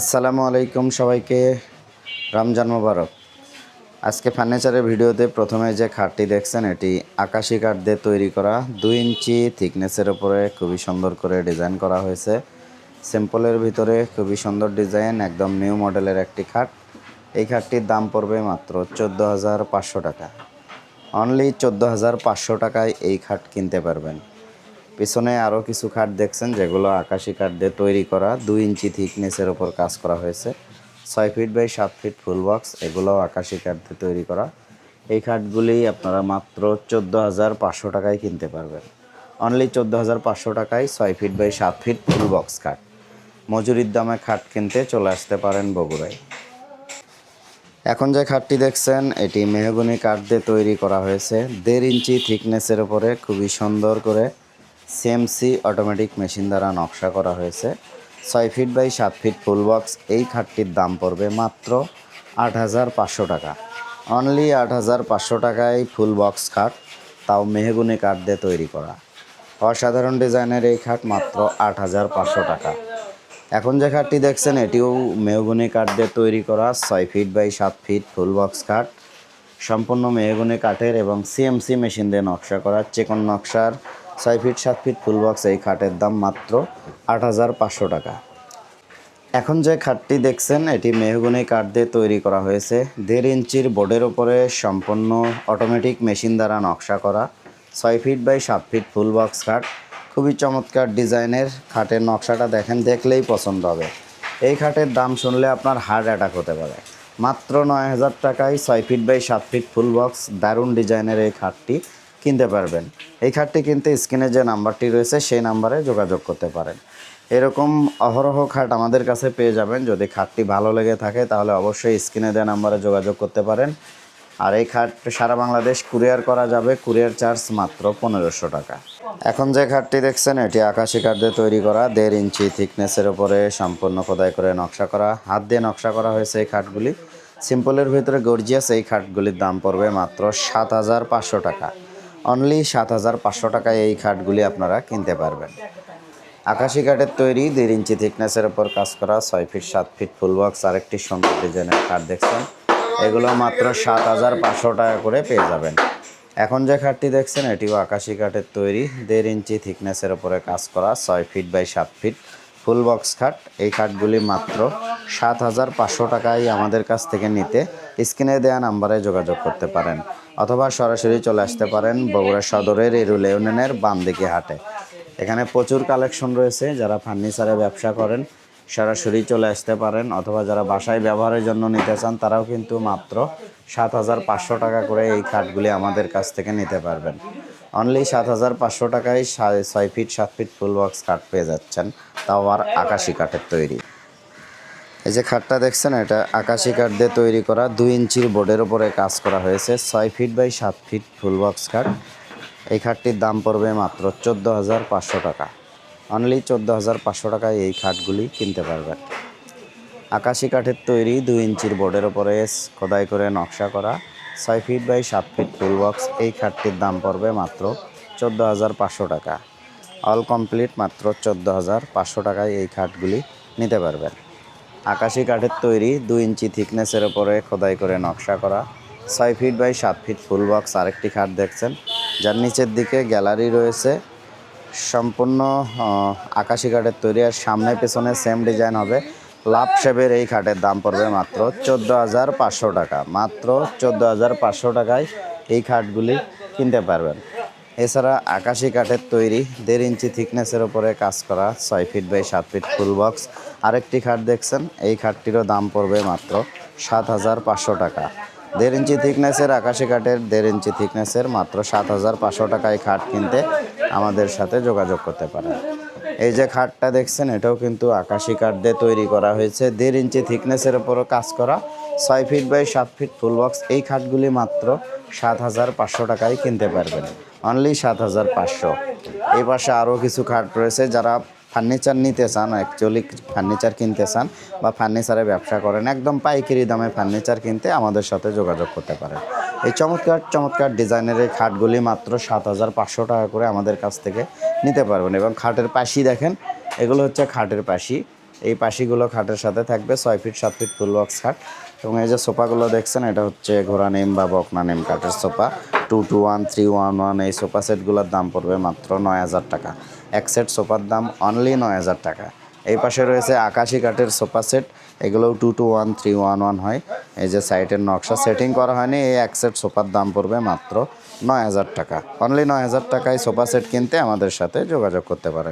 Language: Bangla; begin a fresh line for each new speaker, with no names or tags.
আসসালামু আলাইকুম সবাইকে। রমজান মোবারক। আজকে ফার্নিচারের ভিডিওতে প্রথমে যে খাটটি দেখছেন, এটি আকাশি কাঠ দিয়ে তৈরি করা। দুই ইঞ্চি থিকনেসের ওপরে খুবই সুন্দর করে ডিজাইন করা হয়েছে। সিম্পলের ভিতরে খুবই সুন্দর ডিজাইন, একদম নিউ মডেলের একটি খাট। এই খাটটির দাম পড়বে মাত্র চোদ্দ হাজার পাঁচশো টাকা। অনলি চোদ্দ হাজার পাঁচশো টাকায় এই খাট কিনতে পারবেন। পিছনে আরও কিছু খাট দেখছেন, যেগুলো আকাশি কাঠ দিয়ে তৈরি করা, দুই ইঞ্চি থিকনেসের ওপর কাজ করা হয়েছে। ছয় ফিট বাই সাত ফিট ফুল বক্স, এগুলো আকাশি কাঠ দিয়ে তৈরি করা। এই খাটগুলি আপনারা মাত্র চোদ্দ হাজার পাঁচশো টাকায় কিনতে পারবেন। অনলি চোদ্দ হাজার পাঁচশো টাকায় ছয় ফিট বাই সাত ফিট ফুল বক্স খাট। মজুরির দামে খাট কিনতে চলে আসতে পারেন বগুড়ায়। এখন যে খাটটি দেখছেন, এটি মেহগনি কাঠ দিয়ে তৈরি করা হয়েছে। দেড় ইঞ্চি থিকনেসের উপরে, খুবই সুন্দর করে সিএমসি অটোমেটিক মেশিন দ্বারা নকশা করা হয়েছে। ছয় ফিট বাই সাত ফিট ফুল বক্স এই খাটটির দাম পড়বে মাত্র আট হাজার পাঁচশো টাকা। অনলি আট হাজার পাঁচশো টাকায় ফুল বক্স খাট, তাও মেহগুনি কাঠ দিয়ে তৈরি করা। অসাধারণ ডিজাইনের এই খাট মাত্র আট হাজার পাঁচশো টাকা। এখন যে খাটটি দেখছেন, এটিও মেহগুনি কাঠ দিয়ে তৈরি করা, ছয় ফিট বাই সাত ফিট ফুল বক্স খাট। সম্পূর্ণ মেহগুনি কাঠের এবং সিএমসি মেশিন দিয়ে নকশা করা, চেকন নকশার ছয় ফিট সাত ফিট ফুল বক্স এই খাটের দাম মাত্র আট হাজার পাঁচশো টাকা। এখন যে খাটটি দেখছেন, এটি মেহগুনি কাঠ দিয়ে তৈরি করা হয়েছে। দেড় ইঞ্চির বোর্ডের ওপরে সম্পূর্ণ অটোমেটিক মেশিন দ্বারা নকশা করা ছয় ফিট বাই সাত ফিট ফুল বক্স খাট। খুবই চমৎকার ডিজাইনের খাটের নকশাটা দেখেন, দেখলেই পছন্দ হবে। এই খাটের দাম শুনলে আপনার হার্ট অ্যাটাক হতে পারে। মাত্র নয় হাজার টাকায় ছয় ফিট বাই সাত ফিট ফুল বক্স দারুণ ডিজাইনের এই খাটটি। কিনতে পারবেন। এই খাটটি কিনতে স্ক্রিনে যে নাম্বারটি রয়েছে, সেই নাম্বারে যোগাযোগ করতে পারেন। এরকম অহরহ খাট আমাদের কাছে পেয়ে যাবেন। যদি খাটটি ভালো লেগে থাকে, তাহলে অবশ্যই স্ক্রিনে দেওয়া নাম্বারে যোগাযোগ করতে পারেন। আর এই খাট সারা বাংলাদেশ কুরিয়ার করা যাবে, কুরিয়ার চার্জ মাত্র পনেরোশো টাকা। এখন যে খাটটি দেখছেন, এটি আকাশি কাঠ দিয়ে তৈরি করা, দেড় ইঞ্চি থিকনেসের ওপরে সম্পূর্ণ খোদাই করে নকশা করা, হাত দিয়ে নকশা করা হয়েছে এই খাটগুলি। সিম্পলের ভিতরে গর্জিয়াস এই খাটগুলির দাম পড়বে মাত্র সাত হাজার পাঁচশো টাকা। অনলি সাত হাজার পাঁচশো টাকায় এই খাটগুলি আপনারা কিনতে পারবেন। আকাশি কাঠের তৈরি দেড় ইঞ্চি থিকনেসের উপর কাজ করা, ছয় ফিট, সাত ফিট ফুল বক্স, আরেকটি সুন্দর ডিজাইনের খাট দেখছেন। এগুলো মাত্র সাত হাজার পাঁচশো টাকা করে পেয়ে যাবেন। এখন যে খাটটি দেখছেন, এটিও আকাশি কাঠের তৈরি, দেড় ইঞ্চি থিকনেসের ওপরে কাজ করা, ছয় ফিট বাই সাত ফিট ফুল বক্স খাট। এই খাটগুলি মাত্র সাত হাজার পাঁচশো টাকায় আমাদের কাছ থেকে নিতে স্ক্রিনে দেওয়া নাম্বারে যোগাযোগ করতে পারেন। অথবা সরাসরি চলে আসতে পারেন বগুড়া সদরের এরুল ইউনিয়নের বামদিকে হাটে। এখানে প্রচুর কালেকশন রয়েছে, যারা ফার্নিচারে ব্যবসা করেন, সরাসরি চলে আসতে পারেন, অথবা যারা বাসায় ব্যবহারের জন্য নিতে চান, তারাও কিন্তু মাত্র সাত হাজার পাঁচশো টাকা করে এই খাটগুলি আমাদের কাছ থেকে নিতে পারবেন। অনলি সাত হাজার পাঁচশো টাকায় ছয় ফিট, সাত ফিট ফুল বক্স কাঠ পেয়ে যাচ্ছেন, তাও আর আকাশি কাঠের তৈরি। এই যে খাটটা দেখছেন, এটা আকাশি কাঠ দিয়ে তৈরি করা, দুই ইঞ্চির বোর্ডের উপরে কাজ করা হয়েছে, ছয় ফিট বাই সাত ফিট ফুল বক্স খাট। এই খাটটির দাম পড়বে মাত্র চোদ্দ হাজার পাঁচশো টাকা। অনলি চোদ্দ হাজার পাঁচশো টাকায় এই খাটগুলি কিনতে পারবেন। আকাশি কাঠের তৈরি, দুই ইঞ্চির বোর্ডের ওপরে খোদাই করে নকশা করা, ছয় ফিট বাই সাত ফিট টুল বক্স এই খাটটির দাম পড়বে মাত্র চোদ্দ হাজার পাঁচশো টাকা। অল কমপ্লিট মাত্র চোদ্দ হাজার পাঁচশো টাকায় এই খাটগুলি নিতে পারবেন। আকাশি কাঠের তৈরি দুই ইঞ্চি থিকনেসের ওপরে খোদাই করে নকশা করা। ছয় ফিট বাই সাত ফিট ফুল বক্স আরেকটি খাট দেখছেন। যার নিচের দিকে গ্যালারি রয়েছে। সম্পূর্ণ আকাশি কাঠের তৈরি আর সামনে পেছনে সেম ডিজাইন হবে। লাভ শেপের এই খাটের দাম পড়বে মাত্র চোদ্দ হাজার পাঁচশো টাকা। মাত্র চোদ্দ হাজার পাঁচশো টাকায় এই খাটগুলি কিনতে পারবেন। এছাড়া আকাশি কাঠের তৈরি দেড় ইঞ্চি থিকনেসের উপরে কাজ করা ছয় ফিট বাই সাত ফিট ফুল বক্স আরেকটি খাট দেখছেন, এই খাটটিরও দাম পড়বে মাত্র সাত হাজার পাঁচশো টাকা। দেড় ইঞ্চি থিকনেসের আকাশি কাঠের দেড় ইঞ্চি থিকনেসের মাত্র সাত হাজার পাঁচশো টাকায় খাট কিনতে আমাদের সাথে যোগাযোগ করতে পারেন। এই যে খাটটা দেখছেন, এটাও কিন্তু আকাশি কাঠ দিয়ে তৈরি করা হয়েছে। দেড় ইঞ্চি থিকনেসের উপরও কাজ করা, ছয় ফিট বাই সাত ফিট ফুল বক্স, এই খাটগুলি মাত্র সাত হাজার পাঁচশো টাকায় কিনতে পারবেন। অনলি সাত হাজার পাঁচশো। এই পাশে আরও কিছু খাট রয়েছে, যারা ফার্নিচার নিতে চান অ্যাকচুয়ালি ফার্নিচার কিনতে চান বা ফার্নিচারে ব্যবসা করেন, একদম পাইকারি দামে ফার্নিচার কিনতে আমাদের সাথে যোগাযোগ করতে পারেন। এই চমৎকার চমৎকার ডিজাইনের এই খাটগুলি মাত্র সাত হাজার পাঁচশো টাকা করে আমাদের কাছ থেকে নিতে পারবেন এবং খাটের পাশি দেখেন, এগুলো হচ্ছে খাটের পাশি। এই পাশিগুলো খাটের সাথে থাকবে ছয় ফিট, সাত ফিট ফুল বক্স খাট এবং এই যে সোফাগুলো দেখছেন, এটা হচ্ছে ঘোড়া নেম বা বকনা নেম কাঠের sofa. Two two one three one one এই সোফা সেটগুলোর দাম পড়বে মাত্র নয় হাজার টাকা। এক সেট সোফার দাম অনলি নয় হাজার টাকা। এই পাশে রয়েছে আকাশি কাঠের সোফা সেট এগুলোও two two one three one one হয়। এই যে সাইটের নকশা সেটিং করা হয়নি, এই এক সেট সোফার দাম পড়বে মাত্র নয় হাজার টাকা। অনলি নয় হাজার টাকায় সোফা সেট কিনতে আমাদের সাথে যোগাযোগ করতে পারেন।